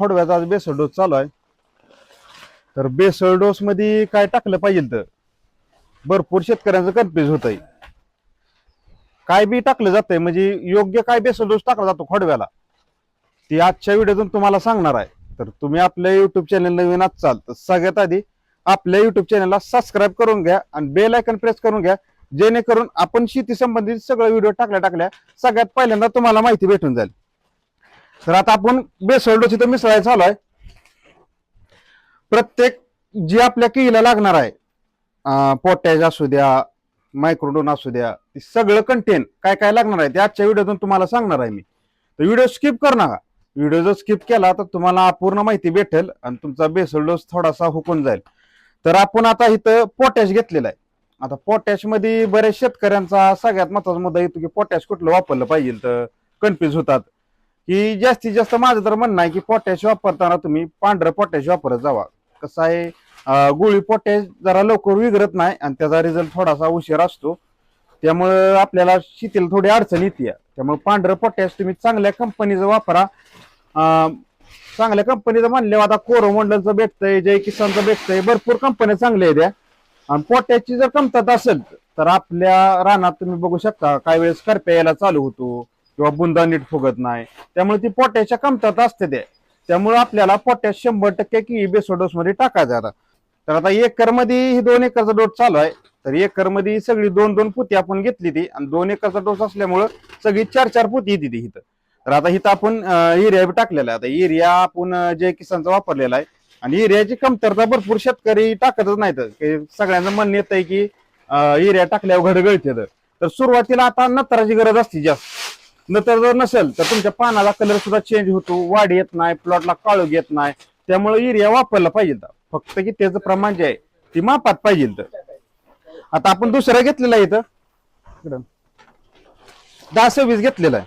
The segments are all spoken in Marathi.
थोडव्याचा आज बेसळ डोस चालू आहे. तर बेसळ डोस मध्ये काय टाकलं पाहिजे तर? भरपूर शेतकऱ्यांचं कन्फ्युज होत आहे काय बी टाकलं जातंय म्हणजे योग्य काय बेसळ डोस टाकला जातो खोडव्याला ती आजच्या व्हिडिओतून तुम्हाला सांगणार आहे. तर तुम्ही आपल्या युट्यूब चॅनल नवीन असाल तर सगळ्यात आधी आपल्या युट्यूब चॅनलला सबस्क्राईब करून घ्या आणि बेल आयकन प्रेस करून घ्या जेणेकरून आपण शेती संबंधित सगळं व्हिडिओ टाकल्या टाकल्या सगळ्यात पहिल्यांदा तुम्हाला माहिती भेटून जाईल. तर आता आपण बेसळ डोस इथं मिसळायला चालू आहे. प्रत्येक जी आपल्या केळीला लागणार आहे पोटॅश असू द्या मायक्रोडोन असू द्या सगळं कंटेन काय काय लागणार आहे ते आजच्या व्हिडिओतून तुम्हाला सांगणार आहे मी. तर व्हिडिओ स्किप कर नका. व्हिडिओ जर स्किप केला तर तुम्हाला अपूर्ण माहिती भेटेल आणि तुमचा बेसल डोस थोडासा हुकून जाईल. तर आपण आता इथं पोटॅश घेतलेला आहे. आता पोटॅशमध्ये बऱ्याच शेतकऱ्यांचा सगळ्यात महत्त्वाचा मुद्दा येतो की पोटॅश कुठलं वापरलं पाहिजे तर कन्फ्युज होतात. की जास्तीत जास्त माझं तर म्हणणं आहे की पोटॅश वापरताना तुम्ही पांढरं पोटॅश वापरत जावा. कसं आहे गोळी पोटॅश जरा लवकर विघरत नाही आणि त्याचा रिझल्ट थोडासा उशीर असतो. त्यामुळं आपल्याला शेतीला थोडी अडचण येते. त्यामुळे पांढरं पोटॅश तुम्ही चांगल्या कंपनीचं वापरा. चांगल्या कंपनीचं म्हणल्यावर आता कोरोमंडलचं भेटतंय जय किसानचं भेटतंय भरपूर कंपन्या चांगल्या आहेत आणि पोटॅशची जर कमतरता असेल तर आपल्या रानात तुम्ही बघू शकता काही वेळेस करप्या यायला चालू होतो. किंवा बुंदा नीट फुगत नाही. त्यामुळे ती पोट्याच्या कमतरता असते ते. त्यामुळे आपल्याला पोटॅश शंभर टक्के की बेसोडोस मध्ये टाकायचं आता. तर आता एकरमध्ये ही दोन एकरचा डोस चालू आहे. तर एकरमध्ये सगळी दोन दोन पुती आपण घेतली ती. आणि दोन एकरचा डोस असल्यामुळं सगळी चार चार पुती येते ती इथं. तर आता इथं आपण एरिया टाकलेला आहे. आता एरिया आपण जे जय किसानचा वापरलेला आहे. आणि एरियाची कमतरता भरपूर शेतकरी टाकतच नाहीत. सगळ्यांचं म्हणणं येत आहे की एरिया टाकल्यावर घडगळते तर सुरुवातीला आता नत्राची गरज असते जास्त. नंतर जर नसेल तर तुमच्या पानाला कलर सुद्धा चेंज होतो वाढ येत नाही प्लॉटला काळू येत नाही. त्यामुळे एरिया वापरला पाहिजे फक्त की त्याचं प्रमाण जे आहे ती मापात पाहिजे तर. आता आपण दुसरा घेतलेला आहे इथं. इकडं. दहा सव्वीस घेतलेला आहे.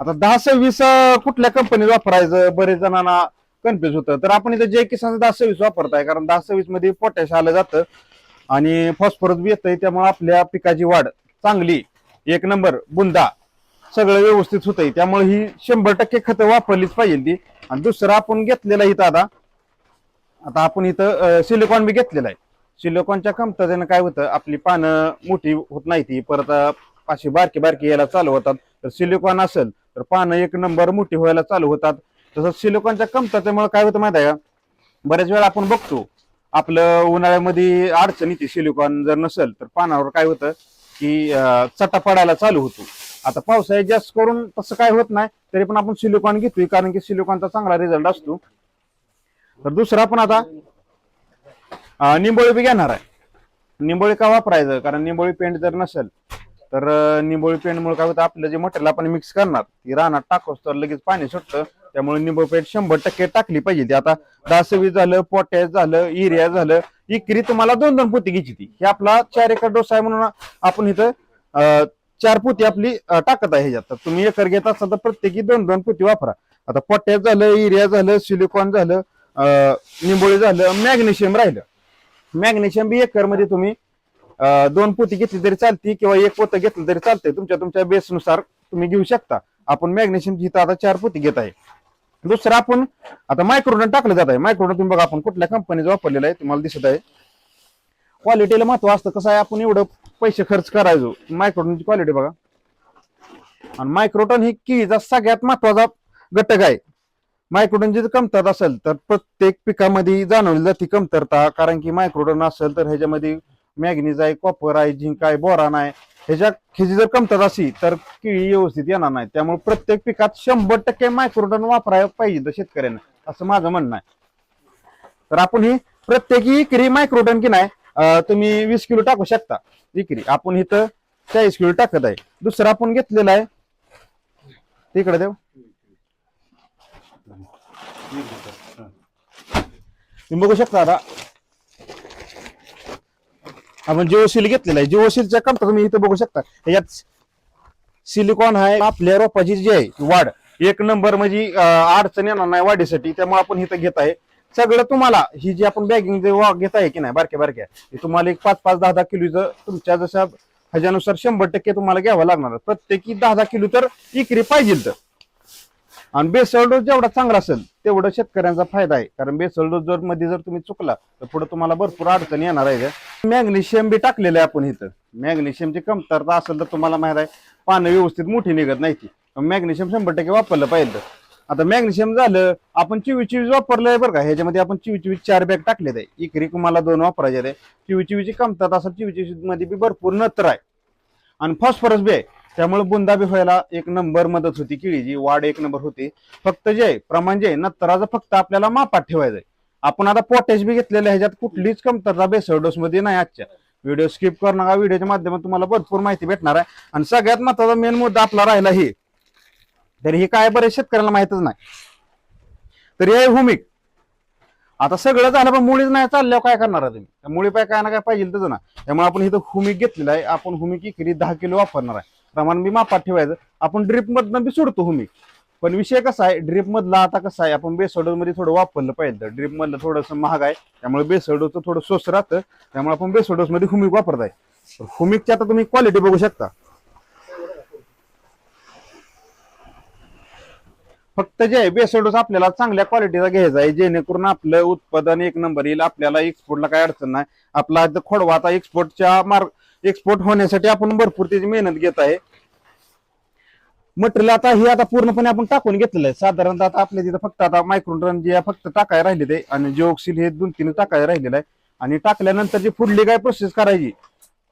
आता दहा सव्वीस कुठल्या कंपनीत वापरायचं? बरेच जणांना कन्फ्युज होतं. तर आपण इथं जे किसान दहा सव्वीस वापरताय कारण दहा सव्वीसमध्ये पोटॅश आलं जातं आणि फॉस्फरस बी येतंय त्यामुळे आपल्या पिकाची वाढ चांगली. एक नंबर बुंदा. सगळं व्यवस्थित होतंय. त्यामुळे ही शंभर टक्के खतं वापरलीच पाहिजे ती. आणि दुसरं आपण घेतलेलं इथं आता. आता आपण इथं सिलिकॉन बी घेतलेला आहे. सिलिकॉनच्या कमतरतेनं काय होतं आपली पानं मोठी होत नाही ती. परत अशी बारकी बारकी यायला चालू होतात. तर सिलिकॉन असेल तर पानं एक नंबर मोठी व्हायला चालू होतात. तसंच सिलिकॉनच्या कमतरतेमुळे काय होतं माहिती आहे का? बऱ्याच वेळा आपण बघतो आपलं उन्हाळ्यामध्ये अडचण येते सिलिकॉन जर नसेल तर पानावर काय होतं की चटा पडायला चालू होतो. आता पावसाळ्यात जास्त करून तसं काय होत नाही तरी पण आपण सिलिकॉन घेतोय कारण की सिलिकॉनचा चांगला रिझल्ट असतो. तर दुसरा आपण आता निंबोळी बी घेणार आहे. निंबोळी का वापरायचं? कारण निंबोळी पेंट जर नसेल तर निंबोळी पेंटमुळे काय होतं आपलं जे मटेरियल आपण मिक्स करणार ती रानात टाकोस तर लगेच पाणी सुटतं. त्यामुळे निंबोळी पेंट शंभर टक्के टाकली पाहिजे. ती आता दासवीस झालं पोटॅश झालं युरिया झालं इकरी तुम्हाला दोन दोन पोती घ्यायची ती. हे आपला चार एकर डोसा आहे म्हणून आपण इथं चार पोती आपली टाकत आहे ह्याच्यात. तुम्ही एकर घेत असाल तर प्रत्येकी दोन दोन पोती वापरा. आता पोटॅश झालं युरिया झालं सिलिकॉन झालं निंबोळी झालं मॅग्नेशियम राहिलं. मॅग्नेशियम बी एकरमध्ये तुम्ही दोन पोती घेतली तरी चालती किंवा एक पोतं घेतलं तरी चालतंय. तुमच्या तुमच्या बेसनुसार तुम्ही घेऊ शकता. आपण मॅग्नेशियम इथं आता चार पोती घेत आहे. दुसरं आपण आता मायक्रोडन टाकलं जात आहे. मायक्रोडन तुम्ही बघा आपण कुठल्या कंपनीचं वापरलेलं आहे तुम्हाला दिसत आहे. क्वालिटीला महत्त्व असतं. कसं आहे आपण एवढं पैसे खर्च करायचो. मायक्रोटनची क्वालिटी बघा. आणि मायक्रोटन ही केळीचा सगळ्यात महत्त्वाचा घटक आहे. मायक्रोटनची जर कमतरता असेल तर प्रत्येक पिकामध्ये जाणवली जाते कमतरता. कारण की मायक्रोटन असेल तर ह्याच्यामध्ये मॅग्नीज आहे कॉपर आहे झिंक आहे बोरान आहे. ह्याच्या ह्याची जर कमतरता असली तर केळी व्यवस्थित येणार नाही. त्यामुळे प्रत्येक पिकात शंभर टक्के मायक्रोटन वापरायला पाहिजे शेतकऱ्यांना. असं माझं म्हणणं आहे. तर आपण ही प्रत्येकी इकरी मायक्रोटन की नाही तुम्ही वीस किलो टाकू शकता विक्री. आपण इथं चाळीस किलो टाकत आहे. दुसरं आपण घेतलेलं आहे. तिकडे देव तुम्ही बघू शकता आता. आपण जिओशील घेतलेलं आहे. जिओशीलच्या कमता तुम्ही इथं बघू शकता. यात सिलिकॉन आहे आपल्या रोपाची जी आहे वाढ. एक नंबर म्हणजे अडचण येणार नाही वाढीसाठी. त्यामुळे आपण इथं घेत आहे. सगळं तुम्हाला ही जी आपण बॅगिंग जे घेत आहे की नाही बारक्या बारक्या तुम्हाला एक पाच पाच दहा दहा किलोचं तुमच्या जशा ह्याच्यानुसार शंभर टक्के तुम्हाला घ्यावं लागणार. प्रत्येकी दहा दहा किलो तर इकरी पाहिजे तर. आणि बेसळ डोस जेवढा चांगला असेल तेवढं शेतकऱ्यांचा फायदा आहे. कारण बेसळ डोस जर मध्ये जर तुम्ही चुकला तर पुढे तुम्हाला भरपूर अडचणी येणार आहे मॅग्नेशियम बी टाकलेलं आहे आपण इथं. मॅग्नेशियमची कमतरता असेल तर तुम्हाला माहीत आहे पानं व्यवस्थित मोठी निघत नाही ती. मॅग्नेशियम शंभर टक्के वापरलं पाहिजे. आता मॅग्नेशियम झालं आपण चिवी चिवीज वापरलंय बरं का. ह्याच्यामध्ये आपण चिवी चिवीज चार बॅग टाकलेत आहे. इकरी तुम्हाला दोन वापरायचे आहे चिवी चिवीची कमतरता असं चिवी चोवीसमध्ये बी भरपूर नत्र आहे. आणि फॉस्फरस बी आहे. त्यामुळे बुंदाबी व्हायला एक नंबर मदत होती किळीची वाढ एक नंबर होती. फक्त जे आहे, प्रमाण जे आहे, नत्राचं फक्त आपल्याला मापात ठेवायचं आहे. आपण आता पोटॅश बी घेतलेलं ह्याच्यात कुठलीच कमतरता बेसळ डोस मध्ये नाही आजच्या. व्हिडिओ स्किप करू नका. व्हिडिओच्या माध्यमातून तुम्हाला भरपूर माहिती भेटणार आहे. आणि सगळ्यात महत्त्वाचा मेन मुद्दा आपला राहिला हे. तर हे काय बरेच शेतकऱ्याला माहितच नाही. तर हे हुमिक आता सगळं झालं पण मुळीच नाही चालल्यावर काय करणार आहे तुम्ही? मुळी पाय काय ना काय पाहिजे तसं ना. त्यामुळे आपण इथं हुमिक घेतलेलं आहे. आपण हुमिक इकरी दहा किलो वापरणार आहे. प्रमाण बी मापात ठेवायचं. आपण ड्रिप मधनं बी सोडतो हुमिक पण विषय कसा आहे ड्रिप मधला आता कसा आहे आपण बेसोडोस मध्ये थोडं वापरलं पाहिजे. ड्रिप मधलं थोडंसं महाग आहे. त्यामुळे बेसोडोचं थोडं स्वस्त राहतं. त्यामुळे आपण बेसोडोस मध्ये हुमिक वापरताय हुमिकची आता तुम्ही क्वालिटी बघू शकता. फक्त जे आहे बेसोडोस आपल्याला चांगल्या क्वालिटीचा घ्यायचा आहे जेणेकरून आपलं उत्पादन एक नंबर येईल आपल्याला एक्सपोर्टला काय अडचण नाही. आपला आता खोडवा आता एक्सपोर्टच्या मार्ग एक्सपोर्ट होण्यासाठी आपण भरपूर त्याची मेहनत घेत आहे. मटेरियल आता हे आता पूर्णपणे आपण टाकून घेतलेलं आहे. साधारणतः आता आपल्या तिथं फक्त आता मायक्रोन रन जे फक्त टाकाय राहिले ते. आणि जिओक्सिल हे दोन तीन टाकाय राहिलेलं आहे. आणि टाकल्यानंतर जी पुढली काय प्रोसेस करायची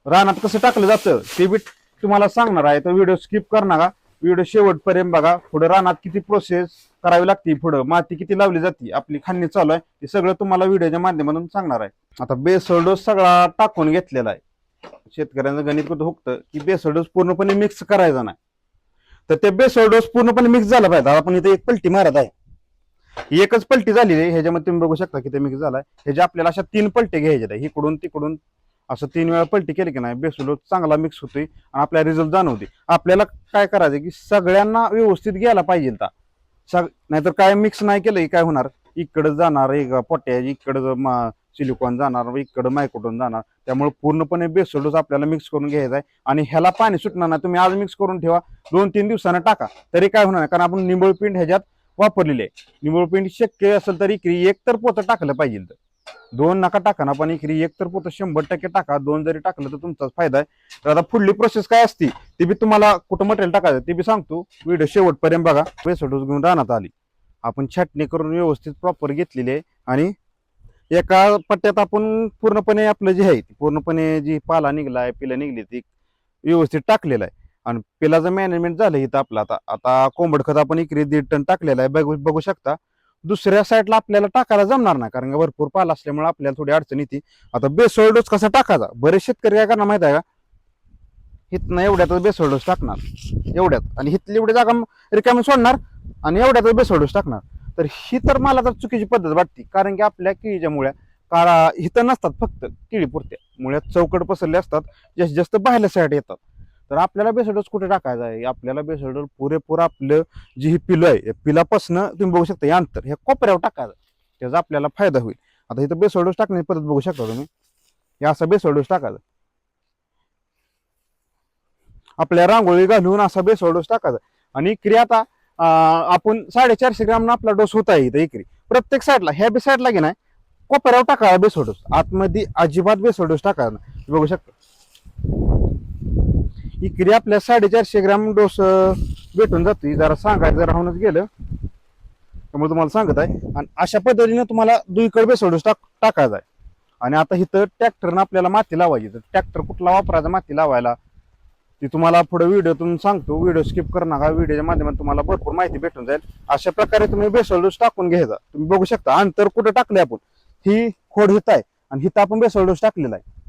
रानात कसं टाकलं जातं ते बी तुम्हाला सांगणार आहे. तर व्हिडिओ स्किप करणार का व्हिडिओ शेवटपर्यंत बघा. पुढे रानात किती प्रोसेस करावी लागते पुढं माती किती लावली जाते आपली खांदी चालू आहे. ते सगळं तुम्हाला व्हिडिओच्या माध्यमातून सांगणार आहे. आता बेसळ डोस सगळा टाकून घेतलेला आहे. शेतकऱ्यांचं गणित कुठं हुकतं की बेसळ डोस पूर्णपणे मिक्स करायचा नाही. तर ते बेसळ डोस पूर्णपणे मिक्स झाला पाहिजे. आपण इथे एक पलटी मारत आहे. ही एकच पलटी झालेली आहे. ह्याच्यामध्ये तुम्ही बघू शकता किती मिक्स झालाय ह्याच्या आपल्याला अशा तीन पलटी घ्यायचे आहेत. इकडून तिकडून असं तीन वेळा पलटी केली की नाही बेसुलो चांगला मिक्स होतोय आणि आपल्याला रिझल्ट जाणवते. आपल्याला काय करायचं की सगळ्यांना व्यवस्थित घ्यायला पाहिजे ता. सग नाहीतर काय मिक्स नाही केलं की काय होणार? इकडं जाणार एक पोट्याज इकडं सिलिकॉन जाणार इकडं मायक्रोटोन जाणार. त्यामुळे पूर्णपणे बेसोडोस आपल्याला मिक्स करून घ्यायचा आहे. आणि ह्याला पाणी सुटणार नाही तुम्ही आज मिक्स करून ठेवा दोन तीन दिवसानं टाका. तरी काय होणार नाही कारण आपण निंबळ पिंड ह्याच्यात वापरलेले आहे. निंबळ पिंड शक्य असेल तरी इकरी एक तर पोतं टाकलं पाहिजे. तर दोन नका टाका ना पण एकरी एक तर पोतं शंभर टक्के टाका दोन जरी टाकलं तर तुमचाच फायदा आहे. तर आता पुढली प्रोसेस काय असती ती बी तुम्हाला कुठं मटेरियल टाकायचं ते बी सांगतो. व्हिडिओ शेवटपर्यंत बघा बेसळ घेऊन राहण्यात आली. आपण छाटणी करून व्यवस्थित प्रॉपर घेतलेली आहे आणि एका पट्ट्यात आपण पूर्णपणे आपलं जे आहे पूर्णपणे जी पाला निघलाय पिला निघली ती व्यवस्थित टाकलेलं आहे. आणि पिलाचं मॅनेजमेंट झालं इथं आपलं आता. आता कोंबड खत आपण इकडे दीड टन टाकलेलं आहे. बघू बघू शकता दुसऱ्या साईडला आपल्याला टाकायला जमणार नाही. कारण का भरपूर पाला असल्यामुळे आपल्याला थोडी अडचण येते. आता बेसोळ डोस कसा टाकायचा? बरेच शेतकरी काय करणार माहिती आहे का? हिथनं एवढ्यातच बेसोळ डोस टाकणार. एवढ्यात. आणि हिथली एवढी जागा रिकामी सोडणार आणि एवढ्यातच बेसोळ डोस टाकणार. तर ही तर मला तर चुकीची पद्धत वाटते. कारण की आपल्या केळीच्या मुळ्या काळा हिथं नसतात फक्त केळी पुरत्या मुळ्यात चौकट पसरले असतात. जास्तीत जास्त बाहेरल्या साईड येतात. तर आपल्याला बेसडोस कुठे टाकायचा आहे? आपल्याला बेसडोस पुरेपूर आपलं जी ही पिलं आहे या पिलापासनं तुम्ही बघू शकता हे अंतर ह्या कोपऱ्यावर टाकायचं त्याचा आपल्याला फायदा होईल. आता इथं बेसडोस टाकण्याची पद्धत बघू शकता तुम्ही. हे असा बेसडोस टाकायचा आपल्या रांगोळी घालून असा बेसडोस टाकायचा आणि इकरी आता आपण साडेचारशे ग्राम आपला डोस होता इथं इकरी. प्रत्येक साईडला ह्या बी साईडला की नाही कोपऱ्यावर टाकायला बेसोडोस आतमध्ये अजिबात बेसोडोस टाकायला बघू शकता. इकडे आपल्या साडेचारशे ग्रॅम डोस भेटून जातो. जरा सांगायचं जरा राहूनच गेलं. त्यामुळे तुम्हाला सांगत आहे. आणि अशा पद्धतीने तुम्हाला दुईकडे बेसोडोस टाक टाकायचा आहे. आणि आता इथं ट्रॅक्टरनं आपल्याला माती लावायची. तर ट्रॅक्टर कुठला वापरायचा? माती लावायला. ती तुम्हाला पुढे व्हिडिओतून सांगतो. व्हिडिओ स्किप करू नका. व्हिडिओच्या माध्यमातून तुम्हाला भरपूर माहिती भेटून जाईल. अशा प्रकारे तुम्ही बेसोल डोस टाकून घ्यायचा. तुम्ही बघू शकता. अंतर कुठं टाकले आपण? ही खोड हित आहे. आणि हिथं आपण बेसोल डोस टाकलेला आहे.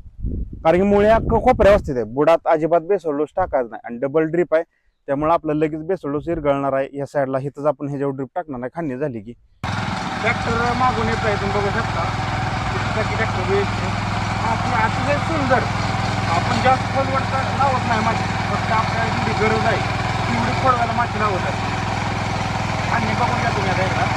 कारण की मुळे अख्खं खोपऱ्या असते आहे. बुडात अजिबात बेसोल डोस टाकायचा नाही. आणि डबल ड्रिप आहे. त्यामुळे आपलं लगेच बेसोल डोस आहे. या साईडला हिथंच आपण ह्याच्यावर ड्रिप टाकणार आहे खांदी झाली की. ट्रॅक्टर मागून येत आहे. तुम्ही बघू शकता. ट्रॅक्टर अतिशय सुंदर. आपण जास्त फलवडता लावत नाही माती. फक्त आपल्याला गरज आहे. तेवढी फळवायला माती लावत आहे. आणि बघून घ्या तुम्ही आता